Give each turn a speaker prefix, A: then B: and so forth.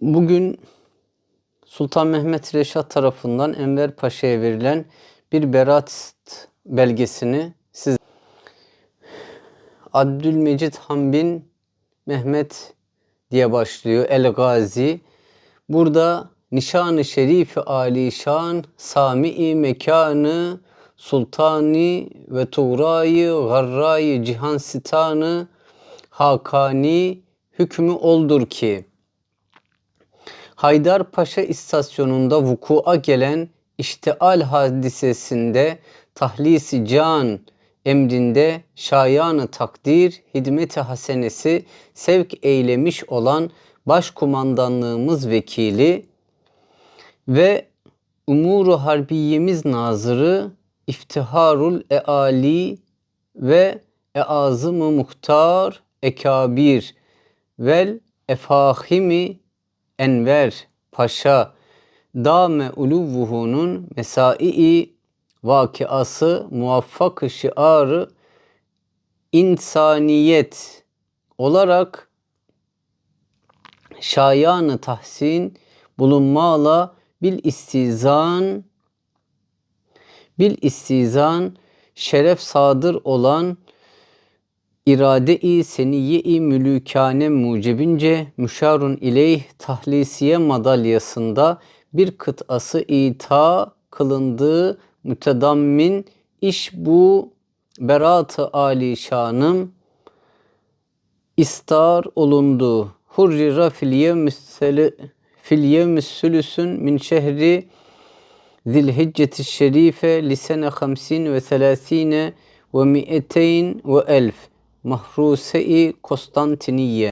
A: Bugün Sultan Mehmet Reşat tarafından Enver Paşa'ya verilen bir beraat belgesini siz Abdülmecid Han bin Mehmet diye başlıyor El Gazi. Burada nişanı şerifi alişan sami mekanı sultani ve tuğrayı garrayı cihan sitanı hakani hükmü oldur ki Haydarpaşa istasyonunda vukua gelen iştial hadisesinde tahlisi can emrinde şayanı takdir hidmeti hasenesi sevk eylemiş olan başkumandanlığımız vekili ve umuru harbiyemiz nazırı iftiharul eali ve eazımı muhtar ekabir vel efahimi Enver Paşa Dame Uluvuhu'nun mesai vakiası muvaffak şiarı insaniyet olarak şayanı tahsin bulunmala bil istizan bil istizan şeref sadır olan irade-i seniye-i mülükane mucibince müşarun ileyh tahlisiye madalyasında bir kıtası ita kılındığı mütedammin iş bu berat-ı alişanım istar olundu. Hurrira fil yevmis min şehri Zilhicceti şerife lisene hamsin ve selasine ve mi'eteyn ve elf mahruse-i Konstantiniye